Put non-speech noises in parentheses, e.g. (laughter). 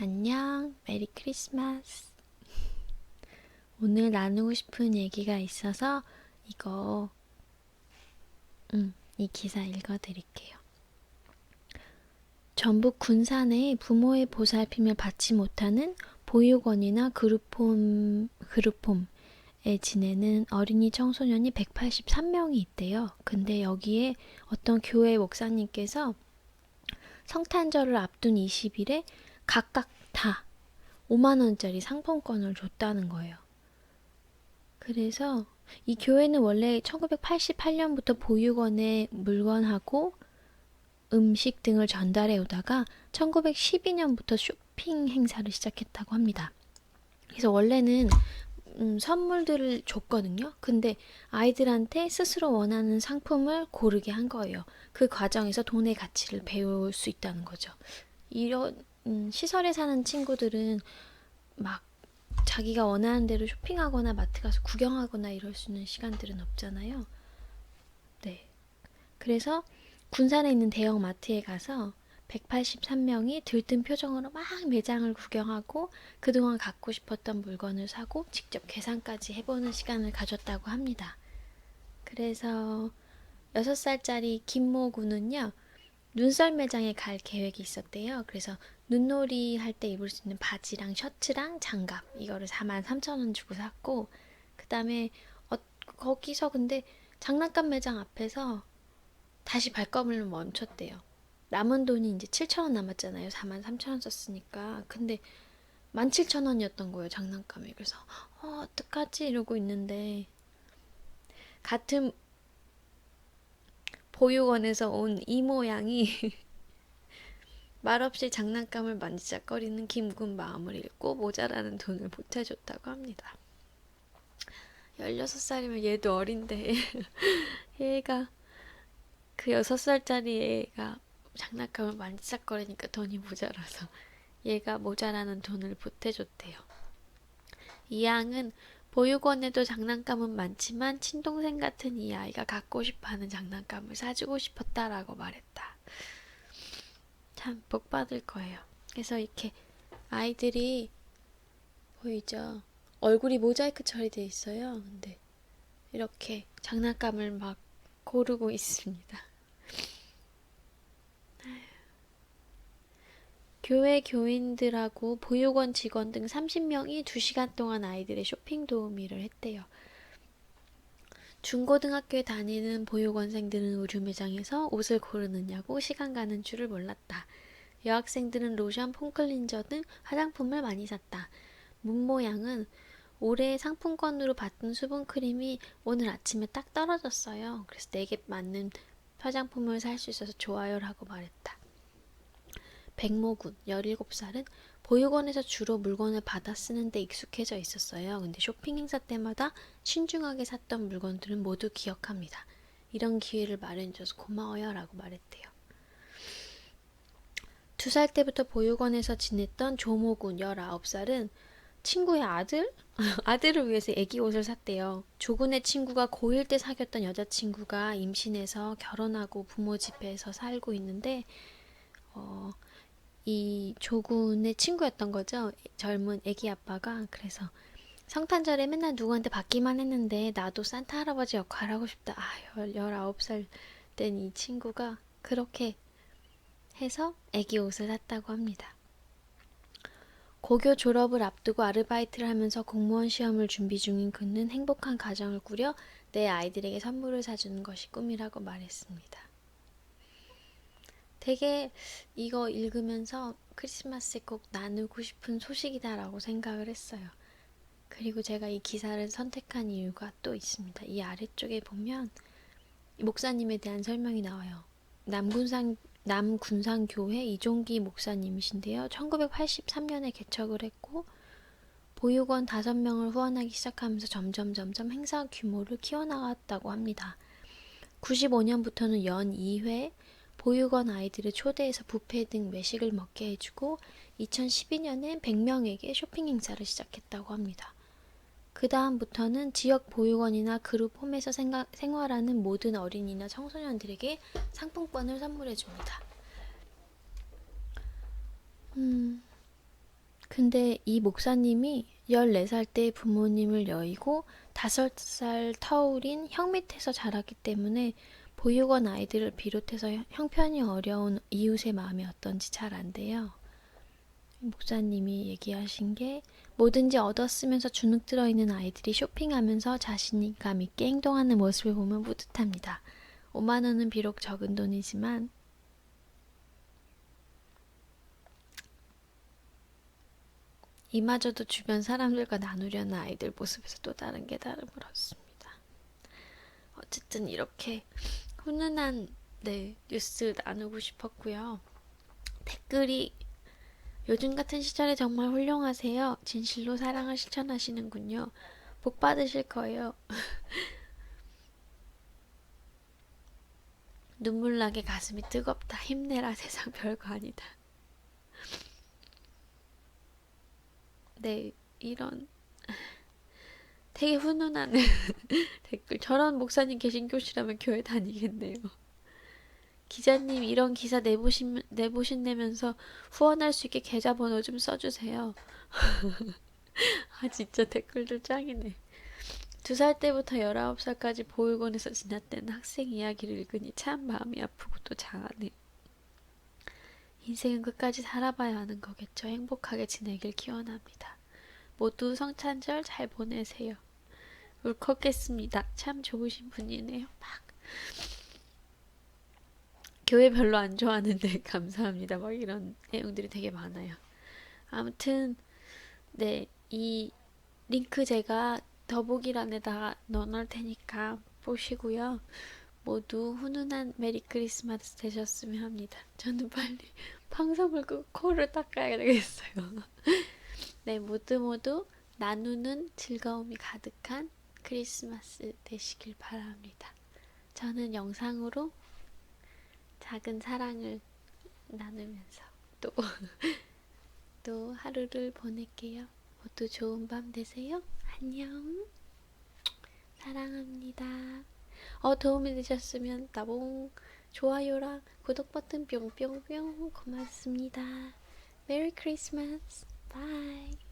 안녕, 메리 크리스마스. 오늘 나누고 싶은 얘기가 있어서 이거, 음, 이 기사 읽어드릴게요. 전북 군산 에 부모의 보살핌을 받지 못하는 보육원이나 그룹홈, 그룹홈에 지내는 어린이 청소년이 183명이 있대요. 근데 여기에 어떤 교회 목사님께서 성탄절을 앞둔 20일에 각각 다 5만 원짜리 상품권을 줬다는 거예요. 그래서 이 교회는 원래 1988년부터 보육원에 물건하고 음식 등을 전달해 오다가 1912년부터 쇼핑 행사를 시작했다고 합니다. 그래서 원래는 음, 선물들을 줬거든요. 근데 아이들한테 스스로 원하는 상품을 고르게 한 거예요. 그 과정에서 돈의 가치를 배울 수 있다는 거죠. 이런 음, 시설에 사는 친구들은 막 자기가 원하는 대로 쇼핑하거나 마트 가서 구경하거나 이럴 수 있는 시간들은 없잖아요. 네. 그래서 군산에 있는 대형 마트에 가서 183명이 들뜬 표정으로 막 매장을 구경하고 그동안 갖고 싶었던 물건을 사고 직접 계산까지 해보는 시간을 가졌다고 합니다. 그래서 6살짜리 김모 군은요, 눈썰 매장에 갈 계획이 있었대요. 그래서 눈놀이 할 때 입을 수 있는 바지랑 셔츠랑 장갑 이거를 4만 3천 원 주고 샀고 그 다음에 어, 거기서 근데 장난감 매장 앞에서 다시 발걸음을 멈췄대요. 남은 돈이 이제 7천 원 남았잖아요. 4만 3천 원 썼으니까. 근데 17,000원이었던 거예요, 장난감이. 그래서 어, 어떡하지 이러고 있는데 같은 보육원에서 온 이모 양이 (laughs) 말없이 장난감을 만지작거리는 김군 마음을 읽고 모자라는 돈을 보태줬다고 합니다. 16살이면 얘도 어린데 (laughs) 얘가 그 6살짜리 애가 장난감을 만지작거리니까 돈이 모자라서 얘가 모자라는 돈을 보태줬대요. 이 양은 보육원에도 장난감은 많지만 친동생 같은 이 아이가 갖고 싶어하는 장난감을 사주고 싶었다라고 말했다. 참 복 받을 거예요. 그래서 이렇게 아이들이 보이죠? 얼굴이 모자이크 처리돼 있어요. 근데 이렇게 장난감을 막 고르고 (laughs) 있습니다. 교회 교인들하고 보육원 직원 등 30명이 2시간 동안 아이들의 쇼핑 도우미를 했대요. 중고등학교에 다니는 보육원생들은 의류 매장에서 옷을 고르느냐고 시간 가는 줄을 몰랐다. 여학생들은 로션, 폼클린저 등 화장품을 많이 샀다. 문모양은 올해 상품권으로 받은 수분크림이 오늘 아침에 딱 떨어졌어요. 그래서 내게 맞는 화장품을 살 수 있어서 좋아요라고 말했다. 백모군 17살은 보육원에서 주로 물건을 받아 쓰는데 익숙해져 있었어요. 근데 쇼핑 행사 때마다 신중하게 샀던 물건들은 모두 기억합니다. 이런 기회를 마련해줘서 고마워요 라고 말했대요. 두 살 때부터 보육원에서 지냈던 조모군 19살은 친구의 아들? (laughs) 아들을 위해서 애기 옷을 샀대요. 조군의 친구가 고1 때 사귀었던 여자친구가 임신해서 결혼하고 부모 집에서 살고 있는데 어, 이 조군의 친구였던 거죠. 젊은 애기 아빠가 그래서 성탄절에 맨날 누구한테 받기만 했는데 나도 산타 할아버지 역할 하고 싶다. 아, 19살 된 이 친구가 그렇게 해서 애기 옷을 샀다고 합니다. 고교 졸업을 앞두고 아르바이트를 하면서 공무원 시험을 준비 중인 그는 행복한 가정을 꾸려 내 아이들에게 선물을 사주는 것이 꿈이라고 말했습니다. 되게 이거 읽으면서 크리스마스에 꼭 나누고 싶은 소식이다라고 생각을 했어요. 그리고 제가 이 기사를 선택한 이유가 또 있습니다. 이 아래쪽에 보면 목사님에 대한 설명이 나와요. 남군산 남군산교회 이종기 목사님이신데요. 1983년에 개척을 했고 보육원 5명을 후원하기 시작하면서 점점 점점 행사 규모를 키워나갔다고 합니다. 95년부터는 연 2회 보육원 아이들을 초대해서 뷔페 등 외식을 먹게 해주고 2012년엔 100명에게 쇼핑 행사를 시작했다고 합니다. 그 다음부터는 지역 보육원이나 그룹 홈에서 생가, 생활하는 모든 어린이나 청소년들에게 상품권을 선물해 줍니다. 음, 근데 이 목사님이 14살 때 부모님을 여의고 5살 터울인 형 밑에서 자랐기 때문에 보육원 아이들을 비롯해서 형- 형편이 어려운 이웃의 마음이 어떤지 잘 안 돼요. 목사님이 얘기하신 게 뭐든지 얻었으면서 주눅 들어 있는 아이들이 쇼핑하면서 자신감 있게 행동하는 모습을 보면 뿌듯합니다. 5만 원은 비록 적은 돈이지만 이마저도 주변 사람들과 나누려는 아이들 모습에서 또 다른 깨달음을 얻습니다. 어쨌든 이렇게 훈훈한 네, 뉴스 나누고 싶었고요. 댓글이 요즘 같은 시절에 정말 훌륭하세요. 진실로 사랑을 실천하시는군요. 복 받으실 거예요. (laughs) 눈물 나게 가슴이 뜨겁다. 힘내라. 세상 별거 아니다. 네, 이런 되게 훈훈한 (laughs) 댓글. 저런 목사님 계신 교시라면 교회 다니겠네요. 기자님 이런 기사 내보신 내보신다면서 후원할 수 있게 계좌번호 좀 써주세요. (laughs) 아 진짜 댓글들 짱이네. 두 살 때부터 열아홉 살까지 보육원에서 지냈다는 학생 이야기를 읽으니 참 마음이 아프고 또 장하네. 인생은 끝까지 살아봐야 하는 거겠죠. 행복하게 지내길 기원합니다. 모두 성탄절 잘 보내세요. 울컥했습니다. 참 좋으신 분이네요. 막. 교회 별로 안 좋아하는데 (laughs) 감사합니다. 막 이런 내용들이 되게 많아요. 아무튼 네, 이 링크 제가 더보기란에다가 넣어놓을 테니까 보시고요. 모두 훈훈한 메리 크리스마스 되셨으면 합니다. 저는 빨리 (laughs) 방송을 끄고 코를 닦아야 되겠어요. (laughs) 네, 모두 모두 나누는 즐거움이 가득한 크리스마스 되시길 바랍니다. 저는 영상으로 작은 사랑을 나누면서 또, (laughs) 또 하루를 보낼게요. 모두 좋은 밤 되세요. 안녕. 사랑합니다. 어, 도움이 되셨으면 따봉, 좋아요랑 구독 버튼 뿅뿅뿅 고맙습니다. 메리 크리스마스. 바이.